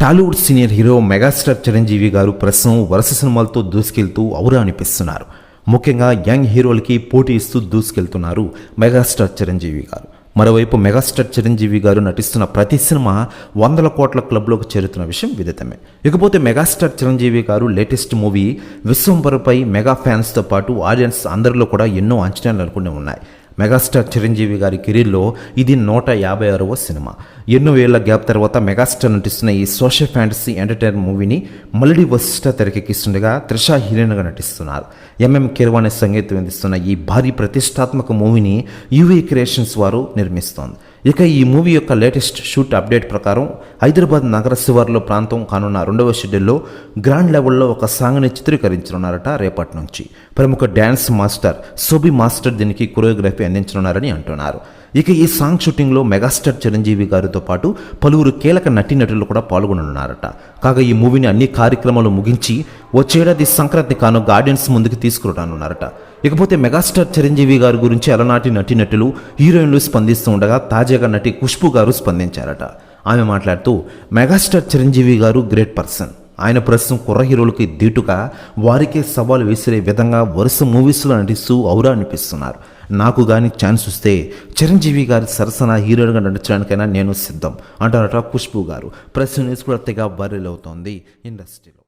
Tollywood senior hero megastar Chiranjeevi గారు ప్రస్తుతం వరుస సినిమాలతో దూసుకెళ్తూ ఔరా అనిపిస్తున్నారు. ముఖ్యంగా యంగ్ హీరోలకి పోటీ ఇస్తూ దూసుకెళ్తున్నారు మెగాస్టార్ చిరంజీవి గారు. మరోవైపు మెగాస్టార్ చిరంజీవి గారు నటిస్తున్న ప్రతి సినిమా వందల కోట్ల క్లబ్లోకి చేరుతున్న విషయం విదితమే. ఇకపోతే మెగాస్టార్ చిరంజీవి గారు లేటెస్ట్ మూవీ విశ్వంబరపై మెగా ఫ్యాన్స్తో పాటు ఆడియన్స్ అందరిలో కూడా ఎన్నో అంచనాలు నెలకొని ఉన్నాయి. మెగాస్టార్ చిరంజీవి గారి కెరీర్లో ఇది నూట యాభై ఆరవ సినిమా. ఎన్నో ఏళ్ళ గ్యాప్ తర్వాత మెగాస్టార్ నటిస్తున్న ఈ సోషల్ ఫ్యాంటసీ ఎంటర్టైన్ మూవీని మళ్ళీ వశిష్ట తెరకెక్కిస్తుండగా త్రిషా హీరోయిన్గా నటిస్తున్నారు. ఎంఎం కిరవాణి సంగీతం అందిస్తున్న ఈ భారీ ప్రతిష్టాత్మక మూవీని యూవీ క్రియేషన్స్ వారు నిర్మిస్తోంది. ఇక ఈ మూవీ యొక్క లేటెస్ట్ షూట్ అప్డేట్ ప్రకారం హైదరాబాద్ నగర శివార్లో ప్రాంతం కానున్న రెండవ షెడ్యూల్లో గ్రాండ్ లెవెల్లో ఒక సాంగ్ని చిత్రీకరించనున్నారట రేపటి నుంచి. ప్రముఖ డ్యాన్స్ మాస్టర్ సోబి మాస్టర్ దీనికి కొరియోగ్రఫీ అందించనున్నారని అంటున్నారు. ఇక ఈ సాంగ్ షూటింగ్లో మెగాస్టార్ చిరంజీవి గారితో పాటు పలువురు కీలక నటీనటులు కూడా పాల్గొననున్నారట. కాగా ఈ మూవీని అన్ని కార్యక్రమాలు ముగించి వచ్చేడాది సంక్రాంతి కాను గార్డెన్స్ ముందుకు తీసుకురానున్నారట. ఇకపోతే మెగాస్టార్ చిరంజీవి గారి గురించి అలనాటి నటీనటులు హీరోయిన్లు స్పందిస్తూ ఉండగా తాజాగా నటి ఖుష్బు గారు స్పందించారట. ఆమె మాట్లాడుతూ మెగాస్టార్ చిరంజీవి గారు గ్రేట్ పర్సన్. ఆయన ప్రస్తుతం కుర్ర హీరోలకి దీటుగా వారికే సవాల్ విసిరే విధంగా వరుస మూవీస్లో నటిస్తూ ఔరా అనిపిస్తున్నారు. నాకు కానీ ఛాన్స్ వస్తే చిరంజీవి గారి సరసన హీరోయిన్గా నటించడానికైనా నేను సిద్ధం అంటారట ఖుష్బు గారు. ప్రెస్ న్యూస్ కూడా తెగ వైరల్ అవుతోంది ఇండస్ట్రీలో.